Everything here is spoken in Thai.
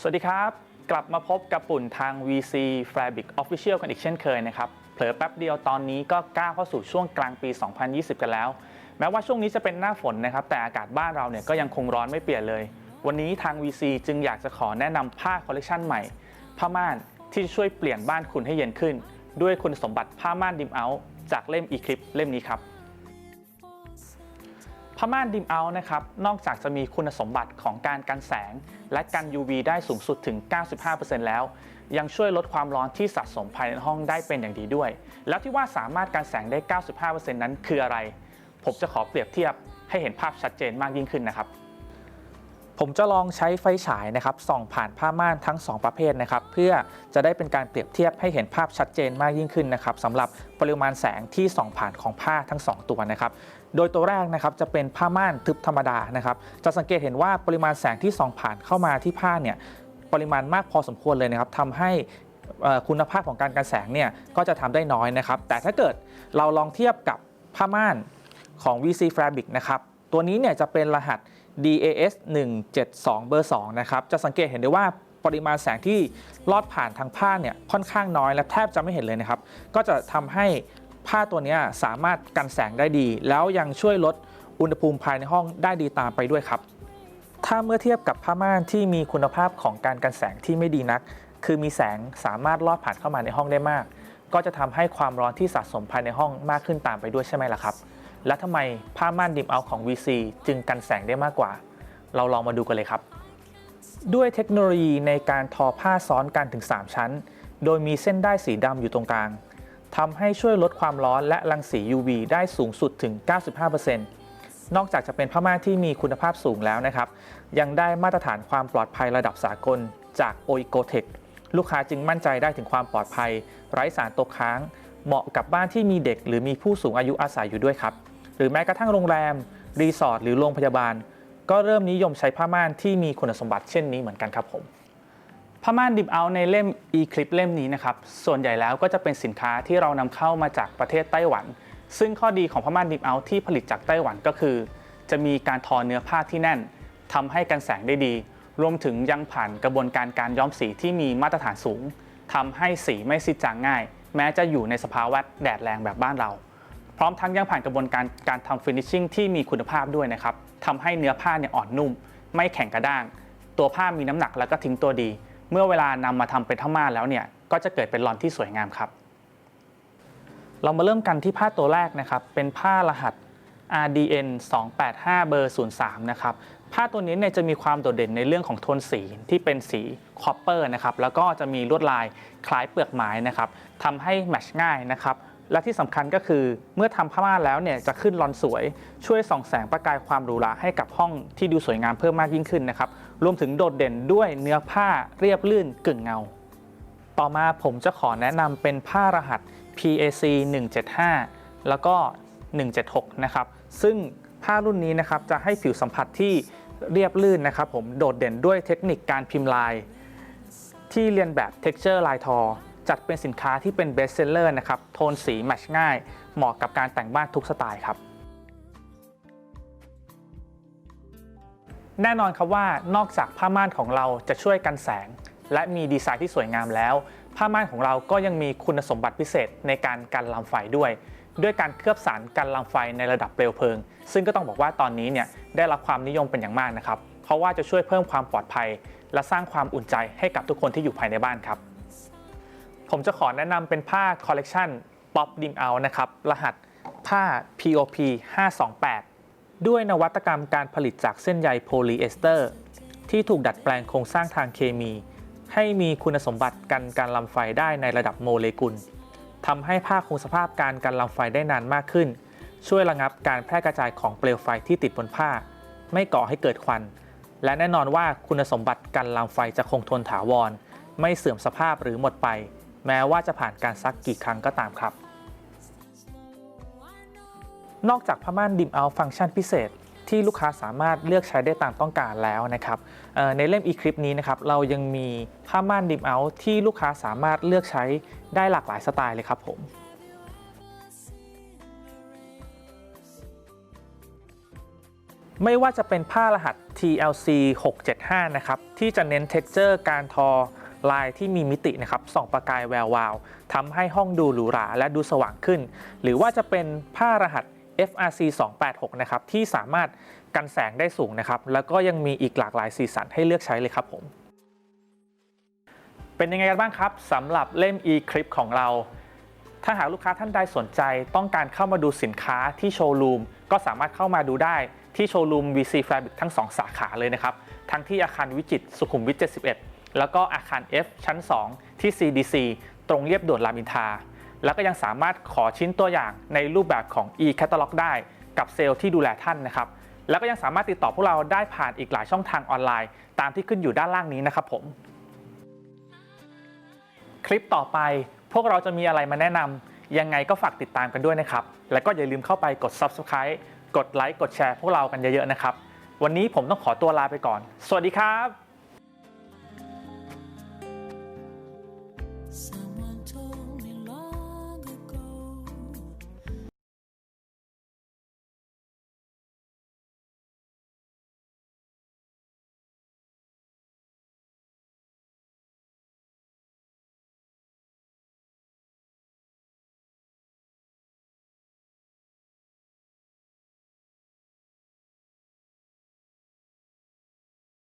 สวัสดีครับ กลับมาพบกับปุ่นทาง VC Fabric Official กันอีกเช่นเคยนะครับ เผลอแป๊บเดียวตอนนี้ก็ก้าวเข้าสู่ช่วงกลางปี 2020 กันแล้ว แม้ว่าช่วงนี้จะเป็นหน้าฝนนะครับ แต่อากาศบ้านเราเนี่ยก็ยังคงร้อนไม่เปลี่ยนเลย วันนี้ทาง VC จึงอยากจะขอแนะนำผ้าคอลเลคชันใหม่ ผ้าม่านที่จะช่วยเปลี่ยนบ้านคุณให้เย็นขึ้น ด้วยคุณสมบัติผ้าม่านดิมเอาจากเล่ม e-clip เล่มนี้ครับ ผ้าม่านดิมเอานะครับ นอกจากจะมีคุณสมบัติของการกันแสง และกัน UV ได้สูงสุดถึง 95%แล้ว ยังช่วยลดความร้อนที่สะสมภายในห้องได้เป็นอย่างดีด้วย แล้วที่ว่าสามารถกันแสงได้ 95%นั้นคืออะไร ผมจะขอเปรียบเทียบให้เห็นภาพชัดเจนมากยิ่งขึ้นนะครับ ผมจะลองใช้ไฟฉายนะครับส่องผ่านผ้าม่านทั้ง 2 ประเภทนะครับเพื่อจะได้เป็นการเปรียบเทียบให้เห็นภาพชัดเจนมากยิ่งขึ้นนะครับสำหรับปริมาณแสงที่ส่องผ่านของผ้าทั้ง 2 ตัวนะครับโดยตัวแรกนะครับจะเป็นผ้าม่านทึบธรรมดานะครับจะสังเกตเห็นว่าปริมาณแสงที่ส่องผ่านเข้ามาที่ผ้าเนี่ยปริมาณมากพอสมควรเลยนะครับทำให้คุณภาพของการกันแสงเนี่ยก็จะทำได้น้อยนะครับ แต่ถ้าเกิดเราลองเทียบกับผ้าม่านของ VC Fabric นะครับ ตัวนี้เนี่ยจะเป็นรหัส DAS 172 เบอร์ 2 นะครับ จะสังเกตเห็นได้ว่าปริมาณแสงที่ลอดผ่านทางผ้าเนี่ยค่อนข้างน้อยและแทบจะไม่เห็นเลยนะครับ ก็จะทำให้ผ้าตัวนี้สามารถกันแสงได้ดี แล้วยังช่วยลดอุณหภูมิภายในห้องได้ดีตามไปด้วยครับ ถ้าเมื่อเทียบกับผ้าม่านที่มีคุณภาพของการกันแสงที่ไม่ดีนัก คือมีแสงสามารถลอดผ่านเข้ามาในห้องได้มาก ก็จะทำให้ความร้อนที่สะสมภายในห้องมากขึ้นตามไปด้วยใช่ไหมล่ะครับ และทำไมผ้าม่านดิมเอาของ VC จึงกันแสงได้มากกว่า เราลองมาดูกันเลยครับ ด้วยเทคโนโลยีในการทอผ้าซ้อนกันถึง 3 ชั้น โดยมีเส้นได้ายสีดำอยู่ตรงกลางทำให้ช่วยลดความร้อนและรังสี UV ได้สูงสุดถึง 95%นอกจากจะเป็นผ้าม่านที่มีคุณภาพสูงแล้วนะครับ ยังได้มาตรฐานความปลอดภัยระดับสากลจาก o i g o t e c h ลูกค้าจึงมั่นใจได้ถึงความปลอดภัย ไร้สารตกค้าง เหมาะกับบ้านที่มีเด็กหรือมีผู้สูงอายุอาศัยอยู่ด้วยครับ หรือแม้กระทั่งโรงแรม รีสอร์ทหรือโรงพยาบาล ก็เริ่มนิยมใช้ผ้าม่านที่มีคุณสมบัติเช่นนี้เหมือนกันครับผมผ้าม่านดิบเอาในเล่ม e-clip เล่มนี้นะครับส่วนใหญ่แล้วก็จะเป็นสินค้าที่เรานำเข้ามาจากประเทศไต้หวัน ซึ่งข้อดีของผ้าม่านดิบเอาที่ผลิตจากไต้หวันก็คือ จะมีการทอเนื้อผ้าที่แน่นทำให้กันแสงได้ดี รวมถึงยังผ่านกระบวนการการย้อมสีที่มีมาตรฐานสูงทำให้สีไม่ซีดจางง่าย แม้จะอยู่ในสภาวะแดดแรงแบบบ้านเรา พร้อมทั้งยังผ่านกระบวนการการทำฟินิชชิ่งที่มีคุณภาพด้วยนะครับทำให้เนื้อผ้าเนี่ยอ่อนนุ่ม ไม่แข็งกระด้าง ตัวผ้ามีน้ำหนักแล้วก็ทิ้งตัวดี เมื่อเวลานำมาทำเป็นผ้าม่านแล้วเนี่ยก็จะเกิดเป็นลอนที่สวยงามครับ เรามาเริ่มกันที่ผ้าตัวแรกนะครับ เป็นผ้ารหัส RDN 285เบอร์03นะครับผ้าตัวนี้เนี่ยจะมีความโดดเด่นในเรื่องของโทนสีที่เป็นสีคอปเปอร์นะครับแล้วก็จะมีลวดลายคล้ายเปลือกไม้นะครับทำให้แมทช์ง่ายนะครับ และที่สำคัญก็คือเมื่อทำผ้าม่านแล้วเนี่ยจะขึ้นรอนสวย ช่วยส่องแสงประกายความหรูหราให้กับห้องที่ดูสวยงามเพิ่มมากยิ่งขึ้นนะครับรวมถึงโดดเด่นด้วยเนื้อผ้าเรียบลื่นกึ่งเงา ต่อมาผมจะขอแนะนำเป็นผ้ารหัส PAC 175 แล้วก็ 176 นะครับ ซึ่งผ้ารุ่นนี้นะครับจะให้ผิวสัมผัสที่เรียบลื่นนะครับผมโดดเด่นด้วยเทคนิคการพิมพ์ลาย ที่เรียนแบบ texture ลายทอ จัดเป็นสินค้าที่เป็น best seller นะครับ โทนสีแมชง่าย เหมาะกับการแต่งบ้านทุกสไตล์ครับ แน่นอนครับว่านอกจากผ้าม่านของเราจะช่วยกันแสง และมีดีไซน์ที่สวยงามแล้ว ผ้าม่านของเราก็ยังมีคุณสมบัติพิเศษในการกันลำไฟด้วย ด้วยการเคลือบสารกันลำไฟในระดับเปลวเพลิง ซึ่งก็ต้องบอกว่าตอนนี้เนี่ยได้รับความนิยมเป็นอย่างมากนะครับ เพราะว่าจะช่วยเพิ่มความปลอดภัย และสร้างความอุ่นใจให้กับทุกคนที่อยู่ภายในบ้านครับ ผมจะขอแนะนำเป็นผ้าคอลเลกชัน Pop Dim Out นะครับ รหัสผ้า POP 528 ด้วยนวัตกรรมการผลิตจากเส้นใยโพลีเอสเตอร์ ที่ถูกดัดแปลงโครงสร้างทางเคมี ให้มีคุณสมบัติกันการลำไฟได้ในระดับโมเลกุลทำให้ผ้าคงสภาพการกันลำไฟได้นานมากขึ้น ช่วยระงับการแพร่กระจายของเปลวไฟที่ติดบนผ้า ไม่ก่อให้เกิดควัน และแน่นอนว่าคุณสมบัติกันลำไฟจะคงทนถาวร ไม่เสื่อมสภาพหรือหมดไป แม้ว่าจะผ่านการซักกี่ครั้งก็ตามครับ นอกจากผ้าม่านดิมเอาฟังก์ชันพิเศษที่ลูกค้าสามารถเลือกใช้ได้ตามต้องการแล้วนะครับในเล่มอีคลิปนี้นะครับเรายังมีผ้าม่านดิมเอาที่ลูกค้าสามารถเลือกใช้ได้หลากหลายสไตล์เลยครับผมไม่ว่าจะเป็นผ้ารหัส TLC 675 นะครับ ที่จะเน้น texture การทอ ลายที่มีมิตินะครับส่องประกายแวววาวทำให้ห้องดูหรูหราและดูสว่างขึ้น หรือว่าจะเป็นผ้ารหัส FRC 286นะครับที่สามารถกันแสงได้สูงนะครับแล้วก็ยังมีอีกหลากหลายสีสันให้เลือกใช้เลยครับผม เป็นยังไงกันบ้างครับสำหรับเล่ม e-clip ของเรา ถ้าหากลูกค้าท่านใดสนใจ ต้องการเข้ามาดูสินค้าที่โชว์รูมก็สามารถเข้ามาดูได้ที่โชว์รูม VC Fabric ทั้ง 2 สาขาเลยนะครับ ทั้งที่อาคารวิจิตสุขุมวิท 71 แล้วก็อาคาร F ชั้น 2 ที่ CDC ตรงเรียบด่วนรามอินทา แล้วก็ยังสามารถขอชิ้นตัวอย่างในรูปแบบของ e-catalog ได้กับเซลล์ที่ดูแลท่านนะครับ แล้วก็ยังสามารถติดต่อพวกเราได้ผ่านอีกหลายช่องทางออนไลน์ ตามที่ขึ้นอยู่ด้านล่างนี้นะครับผม คลิปต่อไปพวกเราจะมีอะไรมาแนะนำยังไงก็ฝากติดตามกันด้วยนะครับ และก็อย่าลืมเข้าไปกด Subscribe กดไลค์กดแชร์พวกเรากันเยอะๆนะครับ วันนี้ผมต้องขอตัวลาไปก่อน สวัสดีครับ